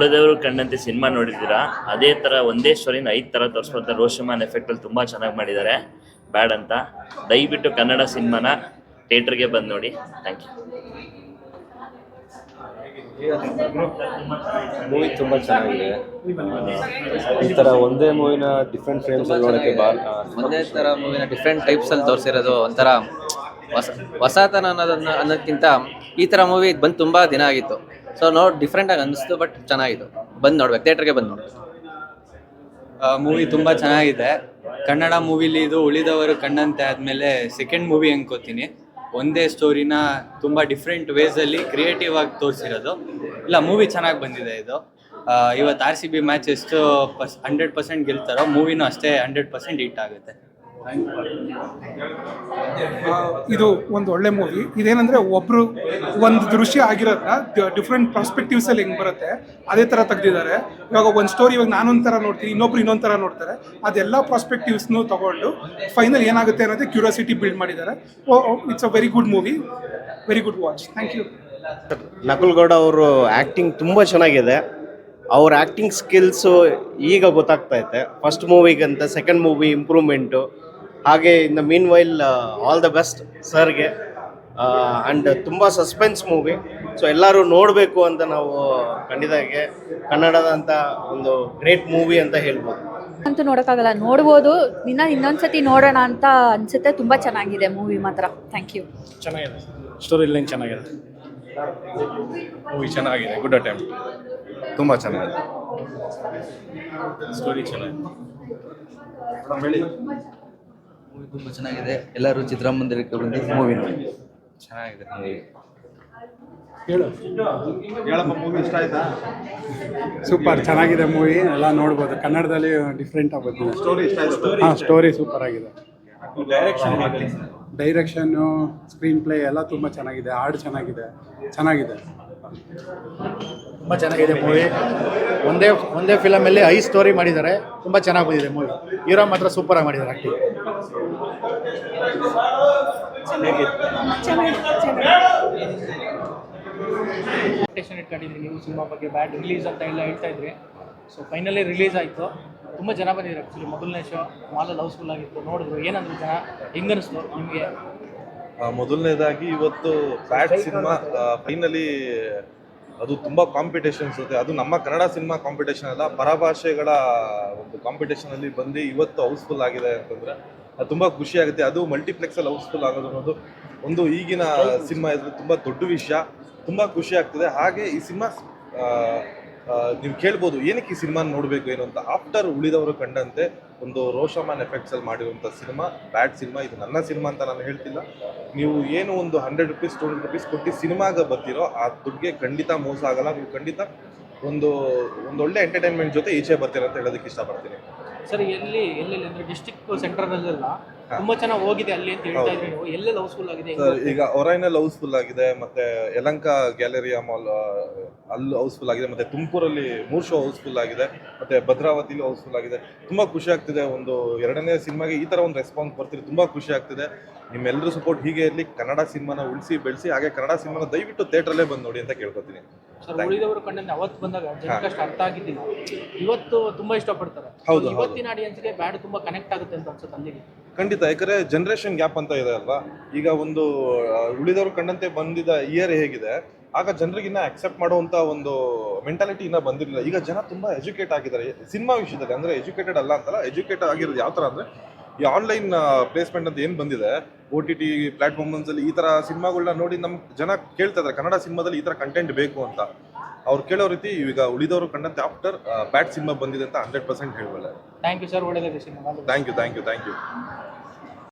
ಉಳಿದವರು ಕಂಡಂತೆ ಸಿನಿಮಾ ನೋಡಿದ್ದೀರಾ? ಅದೇ ಥರ ಒಂದೇ ಸ್ಟೋರಿನ ಐದು ಥರ ತೋರಿಸ್ಕೊಳ್ತಾರೆ. ರೋಷಮಾನ್ ಎಫೆಕ್ಟಲ್ಲಿ ತುಂಬ ಚೆನ್ನಾಗಿ ಮಾಡಿದ್ದಾರೆ. ಬ್ಯಾಡ್ ಅಂತ. ದಯವಿಟ್ಟು ಕನ್ನಡ ಸಿನಿಮಾನ ಥಿಯೇಟರ್ಗೆ ಬಂದು ನೋಡಿ. ಥ್ಯಾಂಕ್ ಯು ಮೂವಿ ತುಂಬ ಚೆನ್ನಾಗಿದೆ. ಈ ಥರ ಒಂದೇ ಮೂವಿನ ಡಿಫ್ರೆಂಟ್ ಫ್ರೇಮ್ಸ್ ನೋಡೋಕ್ಕೆ ಭಾಳ ಒಂದೇ ಥರ ಮೂವಿನ ಡಿಫ್ರೆಂಟ್ ಟೈಪ್ಸಲ್ಲಿ ತೋರಿಸಿರೋದು ಒಂಥರ ಹೊಸ ಹೊಸತನ ಅನ್ನೋದನ್ನ ಅನ್ನೋದಕ್ಕಿಂತ ಈ ಥರ ಮೂವಿ ಬಂದು ತುಂಬ ದಿನ ಆಗಿತ್ತು. ಸೊ ನೋಡಿ ಡಿಫ್ರೆಂಟಾಗಿ ಅನಿಸ್ತು ಬಟ್ ಚೆನ್ನಾಗಿತ್ತು. ಬಂದು ನೋಡ್ಬೇಕು ಥಿಯೇಟ್ರಿಗೆ ಬಂದು ನೋಡ್ಬೇಕು ಮೂವಿ ತುಂಬ ಚೆನ್ನಾಗಿದೆ. ಕನ್ನಡ ಮೂವಿಲಿ ಇದು ಉಳಿದವರು ಕಣ್ಣಂತೆ ಆದಮೇಲೆ ಸೆಕೆಂಡ್ ಮೂವಿ ಅನ್ಕೋತೀನಿ ಒಂದೇ ಸ್ಟೋರಿನ ತುಂಬ ಡಿಫ್ರೆಂಟ್ ವೇಸಲ್ಲಿ ಕ್ರಿಯೇಟಿವ್ ಆಗಿ ತೋರಿಸಿರೋದು. ಇಲ್ಲ ಮೂವಿ ಚೆನ್ನಾಗಿ ಬಂದಿದೆ ಇದು. ಇವತ್ತು ಆರ್ ಸಿ ಬಿ ಮ್ಯಾಚ್ ಎಷ್ಟು ಪರ್ಸ್ ಹಂಡ್ರೆಡ್ ಪರ್ಸೆಂಟ್ ಗೆಲ್ತಾರೋ ಮೂವಿನೂ ಅಷ್ಟೇ ಹಂಡ್ರೆಡ್ ಪರ್ಸೆಂಟ್ ಹಿಟ್ ಆಗುತ್ತೆ. ಇದು ಒಂದು ಒಳ್ಳೆ ಮೂವಿ ಇದೇನಂದ್ರೆ ಒಬ್ರು ಒಂದು ದೃಶ್ಯ ಆಗಿರೋದನ್ನ ಡಿಫ್ರೆಂಟ್ ಪರ್ಸ್ಪೆಕ್ಟಿವ್ಸ್ ಅಲ್ಲಿ ಹೆಂಗ್ ಬರುತ್ತೆ. ಅದೇ ತರ ತೆಗ್ದಿದ್ದಾರೆ. ಇವಾಗ ಒಂದು ಸ್ಟೋರಿ ಇವಾಗ ತರ ನೋಡ್ತೀನಿ, ಇನ್ನೊಬ್ರು ಇನ್ನೊಂದ್ ತರ ನೋಡ್ತಾರೆ. ಅದೆಲ್ಲ ಪ್ರಾಸ್ಪೆಕ್ಟಿವ್ಸ್ನು ತಗೊಂಡು ಫೈನಲ್ ಏನಾಗುತ್ತೆ ಅನ್ನೋದೇ ಕ್ಯೂರಿಯಾಸಿಟಿ ಬಿಲ್ಡ್ ಮಾಡಿದ್ದಾರೆ. It's a very good movie very good watch thank you Nakul Gowda ಅವರು ಆ್ಯಕ್ಟಿಂಗ್ ತುಂಬ ಚೆನ್ನಾಗಿದೆ. ಅವ್ರ ಆ್ಯಕ್ಟಿಂಗ್ ಸ್ಕಿಲ್ಸು ಈಗ ಗೊತ್ತಾಗ್ತಾ ಐತೆ. ಫಸ್ಟ್ ಮೂವಿಗಂತ ಸೆಕೆಂಡ್ ಮೂವಿ ಇಂಪ್ರೂವ್ಮೆಂಟು ಹಾಗೆ in the meanwhile all the best ಸರ್ಗೆ ಆ್ಯಂಡ್ ತುಂಬ ಸಸ್ಪೆನ್ಸ್ ಮೂವಿ ಸೊ ಎಲ್ಲರೂ ನೋಡಬೇಕು ಅಂತ ನಾವು ಕಂಡಿದಾಗೆ ಕನ್ನಡದಂಥ ಒಂದು ಗ್ರೇಟ್ ಮೂವಿ ಅಂತ ಹೇಳ್ಬೋದು. ಅಂತೂ ನೋಡೋಕ್ಕಾಗಲ್ಲ ನೋಡ್ಬೋದು. ಇನ್ನ ಇನ್ನೊಂದ್ಸತಿ ನೋಡೋಣ ಅಂತ ಅನ್ಸುತ್ತೆ. ತುಂಬ ಚೆನ್ನಾಗಿದೆ ಮೂವಿ ಮಾತ್ರ. ಥ್ಯಾಂಕ್ ಯು ಚೆನ್ನಾಗಿದೆ. ಸ್ಟೋರಿ ಲೈನ್ ಚೆನ್ನಾಗಿದೆ. ಮೂವಿ ಚೆನ್ನಾಗಿದೆ. ಗುಡ್ ಅಟೆಂಪ್ಟ್ ತುಂಬ ಚೆನ್ನಾಗಿದೆ. ಸ್ಟೋರಿ ಚೆನ್ನಾಗಿದೆ. ಮೂವಿ ತುಂಬ ಚೆನ್ನಾಗಿದೆ. ಎಲ್ಲರೂ ಚಿತ್ರಮಂದಿರಕ್ಕೆ ಬಂದು ಮೂವಿ ನೋಡಿ. ಚೆನ್ನಾಗಿದೆ ಮೂವಿ ಸೂಪರ್ ಚೆನ್ನಾಗಿದೆ ಮೂವಿ ಎಲ್ಲ ನೋಡ್ಬೋದು. ಕನ್ನಡದಲ್ಲಿ ಡಿಫ್ರೆಂಟ್ ಆಗಿ ಬಂದಿದೆ ಸ್ಟೋರಿ ಹಾಂ ಸ್ಟೋರಿ ಸೂಪರ್ ಆಗಿದೆ. ಡೈರೆಕ್ಷನ್ನು ಸ್ಕ್ರೀನ್ ಪ್ಲೇ ಎಲ್ಲ ತುಂಬ ಚೆನ್ನಾಗಿದೆ. ಹಾಡು ಚೆನ್ನಾಗಿದೆ. ಚೆನ್ನಾಗಿದೆ. ತುಂಬ ಚೆನ್ನಾಗಿದೆ ಮೂವಿ ಒಂದೇ ಒಂದೇ ಫಿಲಮಲ್ಲಿ ಐ ಸ್ಟೋರಿ ಮಾಡಿದ್ದಾರೆ. ತುಂಬ ಚೆನ್ನಾಗಿ ಬಂದಿದೆ ಮೂವಿ ಹೀರೋ ಮಾತ್ರ ಸೂಪರಾಗಿ ಮಾಡಿದ್ದಾರೆ ಆ್ಯಕ್ಟಿಂಗ್ ಎಕ್ಸ್ಪೆಕ್ಟೇಷನ್ ಇಟ್ಕೊಂಡಿದ್ರಿ ನೀವು ಸಿನಿಮಾ ಬಗ್ಗೆ ಬ್ಯಾಡ್ ರಿಲೀಸ್ ಅಂತ ಎಲ್ಲ ಹೇಳ್ತಾ ಇದ್ರಿ. ಸೊ ಫೈನಲಿ ರಿಲೀಸ್ ಆಯಿತು. ತುಂಬ ಜನ ಬಂದಿದ್ರು ಆ್ಯಕ್ಚುಲಿ ಮೊದಲನೇ ಶೋ ಮಾಲಲ್ಲಿ ಹೌಸ್ಫುಲ್ ಆಗಿತ್ತು. ನೋಡಿದ್ರು ಏನಂದ್ರು ಜನ ಹೆಂಗನಿಸ್ತು ನಿಮಗೆ? ಮೊದಲನೇದಾಗಿ ಇವತ್ತು ಬ್ಯಾಡ್ ಸಿನಿಮಾ ಫೈನಲಿ ಅದು ತುಂಬ ಕಾಂಪಿಟೇಷನ್ಸ್ ಇರುತ್ತೆ. ಅದು ನಮ್ಮ ಕನ್ನಡ ಸಿನಿಮಾ ಕಾಂಪಿಟೇಷನ್ ಅಲ್ಲ ಪರಭಾಷೆಗಳ ಒಂದು ಕಾಂಪಿಟೇಷನಲ್ಲಿ ಬಂದು ಇವತ್ತು ಹೌಸ್ಫುಲ್ ಆಗಿದೆ ಅಂತಂದ್ರೆ ಅದು ತುಂಬ ಖುಷಿ ಆಗುತ್ತೆ. ಅದು ಮಲ್ಟಿಪ್ಲೆಕ್ಸಲ್ಲಿ ಹೌಸ್ಫುಲ್ ಆಗೋದು ಅನ್ನೋದು ಒಂದು ಈಗಿನ ಸಿನಿಮಾ ಇದ್ರೆ ತುಂಬ ದೊಡ್ಡ ವಿಷಯ. ತುಂಬ ಖುಷಿ ಆಗ್ತದೆ. ಹಾಗೆ ಈ ಸಿನಿಮಾ ನೀವು ಕೇಳ್ಬೋದು ಏನಕ್ಕೆ ಈ ಸಿನಿಮಾ ನೋಡಬೇಕು ಏನು ಅಂತ. ಆಫ್ಟರ್ ಉಳಿದವರು ಕಂಡಂತೆ ಒಂದು ರೋಷಮಾನ್ ಎಫೆಕ್ಟ್ಸ್ ಅಲ್ಲಿ ಮಾಡಿರುವಂಥ ಸಿನಿಮಾ ಬ್ಯಾಡ್ ಸಿನಿಮಾ. ಇದು ನನ್ನ ಸಿನಿಮಾ ಅಂತ ನಾನು ಹೇಳ್ತಿಲ್ಲ. ನೀವು ಏನು ಒಂದು hundred rupees two hundred rupees ಕೊಟ್ಟು ಸಿನಿಮಾಗೆ ಬರ್ತಿರೋ ಆ ದುಡ್ಡಿಗೆ ಖಂಡಿತ ಮೋಸ ಆಗಲ್ಲ. ನೀವು ಖಂಡಿತ ಒಂದು ಒಂದು ಒಳ್ಳೆ ಎಂಟರ್ಟೈನ್ಮೆಂಟ್ ಜೊತೆ ಈಚೆ ಬರ್ತೀರ ಅಂತ ಹೇಳೋದಕ್ಕೆ ಇಷ್ಟಪಡ್ತೀನಿ. ಸರ್ ಎಲ್ಲಿ ಎಲ್ಲೆಲ್ಲಿ ಅಂದರೆ ಡಿಸ್ಟಿಕ್ ಸೆಂಟ್ರಲ್ಲೆಲ್ಲ ತುಂಬ ಚೆನ್ನಾಗಿ ಹೋಗಿದೆ ಅಲ್ಲಿ ಅಂತ ಹೇಳ್ತಾ ಇದ್ರಿ ನೀವು ಎಲ್ಲೆಲ್ಲಿ ಹೌಸ್ಫುಲ್ ಆಗಿದೆ. ಸರ್ ಈಗ ಒರೈನಲ್ಲಿ ಹೌಸ್ಫುಲ್ ಆಗಿದೆ ಮತ್ತೆ ಯಲಂಕ ಗ್ಯಾಲರಿಯಾ ಮಾಲ್ ಅಲ್ಲಿ ಹೌಸ್ಫುಲ್ ಆಗಿದೆ ಮತ್ತೆ ತುಮಕೂರಲ್ಲಿ ಮೂರ್ ಶೋ ಹೌಸ್ಫುಲ್ ಆಗಿದೆ ಮತ್ತೆ ಭದ್ರಾವತಿಲಿ ಹೌಸ್ಫುಲ್ ಆಗಿದೆ. ತುಂಬಾ ಖುಷಿ ಆಗ್ತಿದೆ ಒಂದು ಎರಡನೇ ಸಿನಿಮಾಗೆ ಈ ತರ ಒಂದು ರೆಸ್ಪಾನ್ಸ್ ಬರ್ತಿದೆ. ತುಂಬಾ ಖುಷಿ ಆಗ್ತಿದೆ. ನಿಮ್ಮೆಲ್ಲರೂ ಸಪೋರ್ಟ್ ಹೀಗೆ ಇರಲಿ ಕನ್ನಡ ಸಿನಿಮಾನ ಉಳಿಸಿ ಬೆಳೆಸಿ ಹಾಗೆ ಕನ್ನಡ ಸಿನಿಮಾನ ದಯವಿಟ್ಟು ಥಿಯೇಟ್ರಲ್ಲೇ ಬಂದು ನೋಡಿ ಅಂತ ಕೇಳ್ಕೊತೀನಿ. ಸರ್ ಉಳಿದವರು ಕಣ್ಣಿಂದ ಅವತ್ತು ಬಂದಾಗ ಜನಕ್ಕೆ ಅಷ್ಟು ಅರ್ಥ ಆಗಿದ್ದಿಲ್ಲ. ಇವತ್ತು ತುಂಬಾ ಇಷ್ಟಪಡ್ತಾರೆ. ಹೌದು. ಇವತ್ತಿನ ಆಡಿಯನ್ಸ್ಗೆ ಬ್ಯಾಡ್ ತುಂಬಾ ಕನೆಕ್ಟ್ ಆಗುತ್ತೆ ಅಂತ ಅನ್ಸುತ್ತೆ ಅಲ್ಲಿಗೆ. ಖಂಡಿತ ಯಾಕಂದ್ರೆ ಜನರೇಷನ್ ಗ್ಯಾಪ್ ಅಂತ ಇದೆ ಅಲ್ವಾ? ಈಗ ಒಂದು ಉಳಿದವರು ಕಂಡಂತೆ ಬಂದಿದ್ದ ಇಯರ್ ಹೇಗಿದೆ. ಆಗ ಜನರಿಗಿನ್ನ ಅಕ್ಸೆಪ್ಟ್ ಮಾಡುವಂತ ಒಂದು ಮೆಂಟಾಲಿಟಿ ಇನ್ನ ಬಂದಿರಲಿಲ್ಲ. ಈಗ ಜನ ತುಂಬಾ ಎಜುಕೇಟ್ ಆಗಿದ್ದಾರೆ. ಸಿನಿಮಾ ವಿಷಯದಲ್ಲಿ, ಅಂದ್ರೆ ಎಜುಕೇಟೆಡ್ ಅಲ್ಲ ಅಂತಲ್ಲ ಎಜುಕೇಟ್ ಆಗಿರೋದು ಯಾವ ತರ ಅಂದ್ರೆ, ಈ ಆನ್ಲೈನ್ ಪ್ಲೇಸ್ಮೆಂಟ್ ಅಂತ ಏನು ಬಂದಿದೆ ಓ ಟಿ ಟಿ ಪ್ಲಾಟ್ಫಾರ್ಮ್ಸ್ ಅಲ್ಲಿ ಈ ತರ ಸಿನಿಮಾಗಳನ್ನ ನೋಡಿ ನಮ್ಮ ಜನ ಕೇಳ್ತಾ ಇದ್ದಾರೆ. ಕನ್ನಡ ಸಿನಿಮಾದಲ್ಲಿ ಈ ತರ ಕಂಟೆಂಟ್ ಬೇಕು ಅಂತ. ಅವ್ರು ಕೇಳೋ ರೀತಿ ಈಗ ಉಳಿದವರು ಕಂಡಂತೆ ಆಫ್ಟರ್ ಬ್ಯಾಟ್ ಸಿನಿಮಾ ಬಂದಿದೆ ಅಂತ ಹಂಡ್ರೆಡ್ ಪರ್ಸೆಂಟ್ ಹೇಳಬಲ್ಲ. ಥ್ಯಾಂಕ್ ಯು ಸರ್ ಒಳ್ಳೆಯದೇ cinema. Thank you thank you thank you